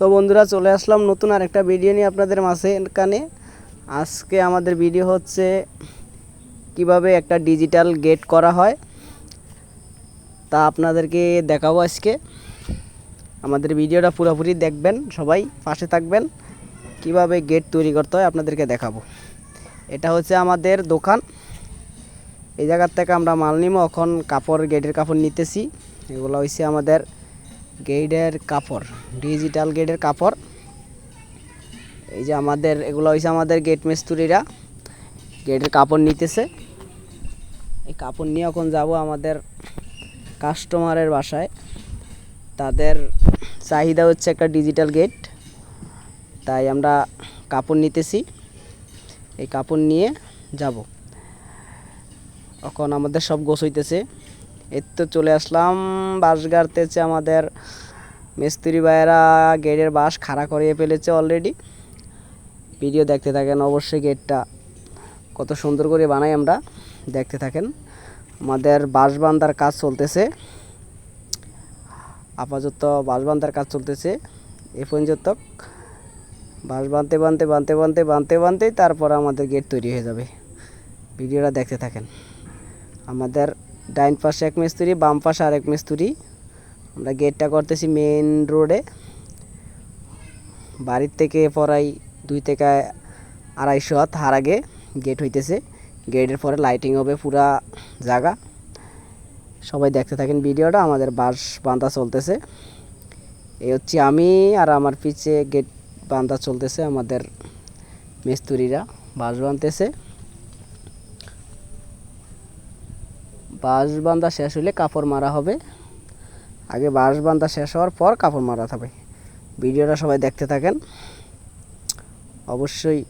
So বন্ধুরা, চলে আসলাম নতুন আর একটা ভিডিও নিয়ে আপনাদের মাঝে কানে। আজকে আমাদের ভিডিও হচ্ছে কীভাবে একটা ডিজিটাল গেট করা হয়। তা আপনাদেরকে দেখাবো আজকে। আমাদের ভিডিওটা পুরোপুরি দেখবেন, সবাই পাশে থাকবেন। কীভাবে গেট তৈরি করতে হয় আপনাদেরকে দেখাবো। এটা হচ্ছে আমাদের দোকান। এই জায়গার থেকে আমরা মাল নিব এখন কাপড়, গেটের কাপড় নিতেছি। এগুলো হচ্ছে আমাদের গেটের কাপড়, ডিজিটাল গেটের কাপড়। এই যে আমাদের, এগুলো হয়েছে আমাদের গেট মিস্ত্রিরা। গেটের কাপড় নিতেছে। এই কাপড় নিয়ে এখন যাব আমাদের কাস্টমারের বাসায়। তাদের চাহিদা হচ্ছে একটা ডিজিটাল গেট। তাই আমরা কাপড় নিতেছি। এই কাপড় নিয়ে যাব। এখন আমাদের সব গোছ হইতেছে এর তো চলে আসলাম বাঁশ গাড়তেছে আমাদের মিস্ত্রি ভাইয়েরা গেটের বাঁশ খাড়া করিয়ে ফেলেছে অলরেডি ভিডিও দেখতে থাকেন অবশ্যই গেটটা। কত সুন্দর করে বানাই আমরা, দেখতে থাকেন। আমাদের বাঁশ বান্ধার কাজ চলতেছে। আপাতত বাঁশ বান্ধার কাজ চলতেছে। এ পর্যন্ত বাঁশ বাঁধতে বাঁধতে বাঁধতে বাঁধতে বাঁধতে বাঁধতেই তারপর আমাদের গেট তৈরি হয়ে যাবে। ভিডিওটা দেখতে থাকেন। আমাদের ডাইন পাশে এক মিস্ত্রি, বাম পাশে আরেক মিস্ত্রি। আমরা গেটটা করতেছি মেন রোডে বাড়ির থেকে পরাই দুই থেকে আড়াইশো হাত হার আগে গেট হইতেছে। গেটের পরে লাইটিং হবে পুরা জায়গা। সবাই দেখতে থাকেন ভিডিওটা, আমাদের বাঁশ বান্ধা চলতেছে। এই হচ্ছে আমি আর আমার পিছে গেট বান্ধা চলতেছে, আমাদের মিস্ত্রিরা বাঁশ বাঁধতেছে। বাঁশ বান্ধা শেষ হলে কাপড় মারা হবে। আগে বাঁশ বান্ধা শেষ হওয়ার পর কাপড় মারা হবে। ভিডিওটা সবাই দেখতে থাকেন। অবশ্যই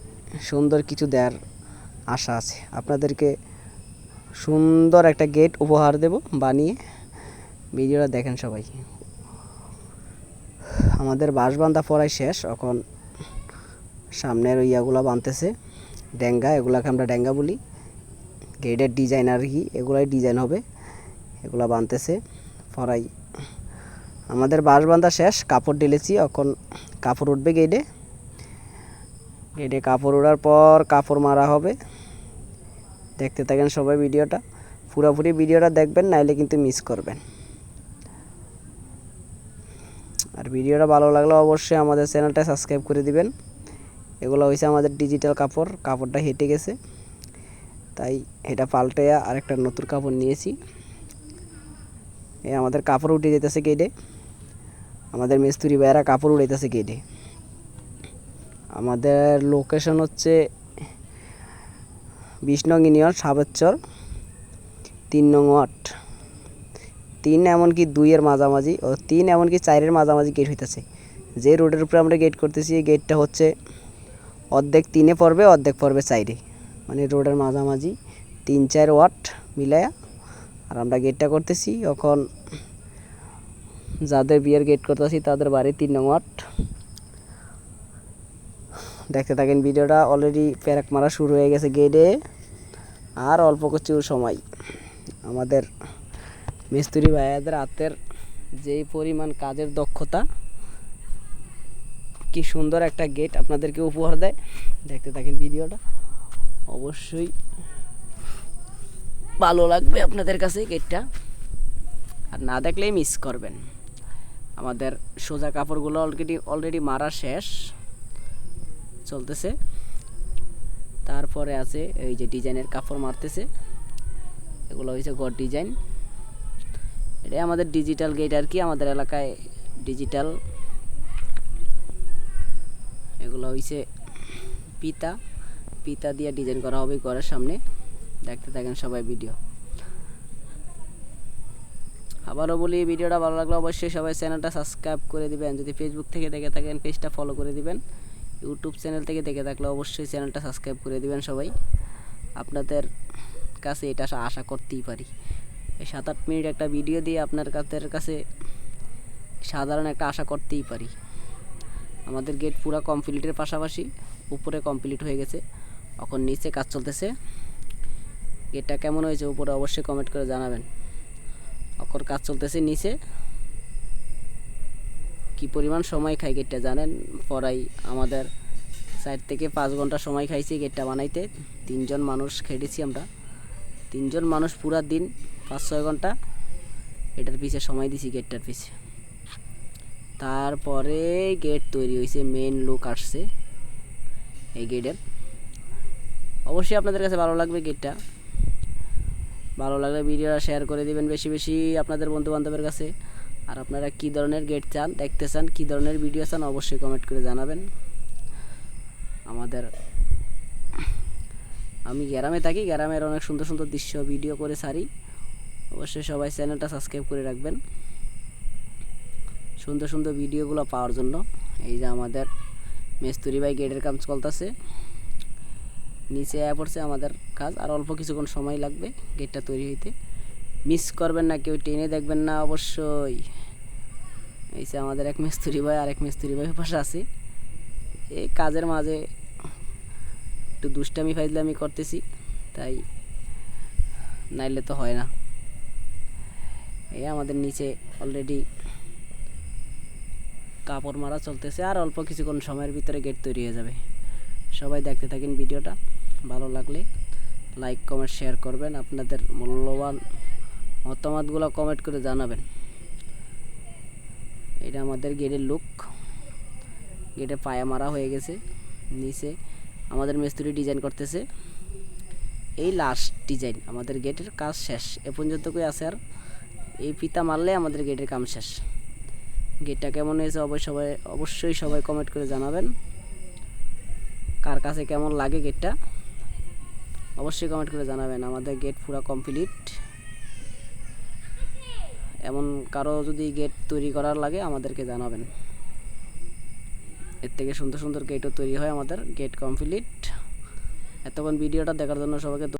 সুন্দর কিছু দেওয়ার আশা আছে। আপনাদেরকে সুন্দর একটা গেট উপহার দেব বানিয়ে। ভিডিওটা দেখেন সবাই। আমাদের বাঁশ বান্ধা পড়াই শেষ। এখন সামনের ওই ইয়াগুলো বানতেছে। ড্যাঙ্গা এগুলাকে আমরা ড্যাঙ্গা বলি। গেটের ডিজাইন আর কি এগুলাই ডিজাইন হবে, এগুলা বানতেছে, ফরাই। আমাদের বাঁশ বান্ধা শেষ, কাপড় ঢেলেছি, এখন কাপড় উঠবে গেটে। গেটে কাপড় ওঠার পর কাপড় মারা হবে। দেখতে থাকেন সবাই ভিডিওটা, পুরোপুরি ভিডিওটা দেখবেন, নাইলে কিন্তু মিস করবেন। আর ভিডিওটা ভালো লাগলে অবশ্যই আমাদের চ্যানেলটা সাবস্ক্রাইব করে দিবেন। এগুলো হয়েছে আমাদের ডিজিটাল কাপড়, কাপড়টা হেঁটে গেছে। তাই এটা পাল্টে আরেকটা নতুন কাপড় নিয়েছি। এই আমাদের কাপড় উঠে যেতেছে গেটে। আমাদের মিস্ত্রি ভাইয়েরা কাপড় উড়াইতেছে গেটে। আমাদের লোকেশন হচ্ছে বিশ নং ইউনিয়ন সাবেচ্চর তিন নং ওয়াট তিন এমনকি দুইয়ের মাঝামাঝি ও তিন এমনকি চারের মাঝামাঝি গেট হইতেছে। যে রোডের উপরে আমরা গেট করতেছি গেটটা হচ্ছে অর্ধেক তিনে পড়বে, অর্ধেক পড়বে চাইরে। মানে রোডের মাঝামাঝি তিন চার ওয়াট মিলায়া আর আমরা গেটটা করতেছি। এখন যাদের বিয়ের গেট করতেছি, তাদের বাড়ি তিন নং ওয়াট দেখতে থাকেন ভিডিওটা অলরেডি প্যারাক মারা শুরু হয়ে গেছে গেটে আর অল্প কিছু সময়। আমাদের মিস্ত্রি ভাইয়াদের হাতের যেই পরিমাণ কাজের দক্ষতা, কি সুন্দর একটা গেট আপনাদেরকে উপহার দেয়। দেখতে থাকেন ভিডিওটা। অবশ্যই। ভালো লাগবে আপনাদের কাছে গেটটা। আর না দেখলেই মিস করবেন। আমাদের সোজা কাপড়গুলো অলরেডি অলরেডি মারা শেষ। চলতেছে। তারপরে আছে এই যে ডিজাইনের কাপড় মারতেছে। এগুলো হয়েছে গড ডিজাইন। এটাই আমাদের ডিজিটাল গেট আর কি, আমাদের এলাকায় ডিজিটাল এগুলো হয়েছে পিতা। পিতা দিয়ে ডিজাইন করা হবে ঘরের সামনে। দেখতে থাকেন সবাই ভিডিও আবারও বলি ভিডিওটা ভালো লাগলে অবশ্যই সবাই চ্যানেলটা সাবস্ক্রাইব করে দিবেন। যদি ফেসবুক থেকে দেখে থাকেন পেজটা ফলো করে দিবেন। ইউটিউব চ্যানেল থেকে দেখে থাকলে অবশ্যই চ্যানেলটা সাবস্ক্রাইব করে দিবেন সবাই। আপনাদের কাছে এটা আশা- করতেই পারি। এই সাত আট মিনিট একটা ভিডিও দিয়ে আপনার কাছের কাছে সাধারণ একটা আশা করতেই পারি। আমাদের গেট পুরো কমপ্লিটের পাশাপাশি উপরে কমপ্লিট হয়ে গেছে। এখন নিচে কাজ চলতেছে। গেটটা কেমন হয়েছে উপরে অবশ্যই কমেন্ট করে জানাবেন। অকর কাজ চলতেছে নিচে। কি পরিমাণ সময় খাই গেটটা জানেন? পরাই আমাদের চার থেকে পাঁচ ঘণ্টা সময় খাইছি গেটটা বানাইতে। তিনজন মানুষ খেটেছি আমরা। তিনজন মানুষ পুরা দিন, পাঁচ, ছয় ঘণ্টা এটার পিছে সময় দিছি গেটটার পিছে। তারপরে গেট তৈরি হয়েছে মেন লুক আসছে। এই গেটের। অবশ্যই আপনাদের কাছে ভালো লাগবে গেটটা। ভালো লাগলে ভিডিওটা শেয়ার করে দিবেন বেশি বেশি আপনাদের বন্ধু বান্ধবের কাছে। আর আপনারা কি ধরনের গেট চান, দেখতে চান, কি ধরনের ভিডিও চান অবশ্যই কমেন্ট করে জানাবেন। আমাদের, আমি গ্রামে থাকি, গ্রামের অনেক সুন্দর সুন্দর দৃশ্য ভিডিও করে সারি অবশ্যই সবাই চ্যানেলটা সাবস্ক্রাইব করে রাখবেন। সুন্দর সুন্দর ভিডিওগুলো পাওয়ার জন্য। এই যে আমাদের মেস্তুরি ভাই গেটের কাজ চলতেছে। নিচে আয়া পড়ছে আমাদের কাজ, আর অল্প কিছুক্ষণ সময় লাগবে গেটটা তৈরি হইতে। মিস করবেন না, কেউ টেনে দেখবেন না অবশ্যই। এই যে আমাদের এক মিস্ত্রি ভাই আর এক মিস্ত্রি ভাই পাশে আছে। এই কাজের মাঝে একটু দুষ্টামি, ফাইজলামি করতেছি, তাই নাইলে তো হয় না। এই আমাদের নিচে অলরেডি কাপড় মারা চলতেছে, আর অল্প কিছুক্ষণ সময়ের ভিতরে গেট তৈরি হয়ে যাবে। সবাই দেখতে থাকেন ভিডিওটা। ভালো লাগলে লাইক কমেন্ট শেয়ার করবেন। আপনাদের মূল্যবান মতামতগুলো কমেন্ট করে জানাবেন। এটা আমাদের গেটের লুক গেটে পায়া মারা হয়ে গেছে। নিচে আমাদের মিস্ত্রি ডিজাইন করতেছে। এই লাস্ট ডিজাইন আমাদের গেটের কাজ শেষ। এ পর্যন্ত কই আছে আর? এই ফিতা মারলে আমাদের গেটের কাম শেষ। গেটটা কেমন হয়েছে অবশ্যই সবাই অবশ্যই সবাই কমেন্ট করে জানাবেন। কার কাছে কেমন লাগে গেটটা অবশ্যই কমেন্ট করে জানাবেন। আমাদের গেট পুরো কমপ্লিট এমন কারও যদি গেট তৈরি করার লাগে, আমাদেরকে জানাবেন। এর থেকে সুন্দর সুন্দর গেটও তৈরি হয় আমাদের। গেট কমপ্লিট এতক্ষণ ভিডিওটা দেখার জন্য সবাইকে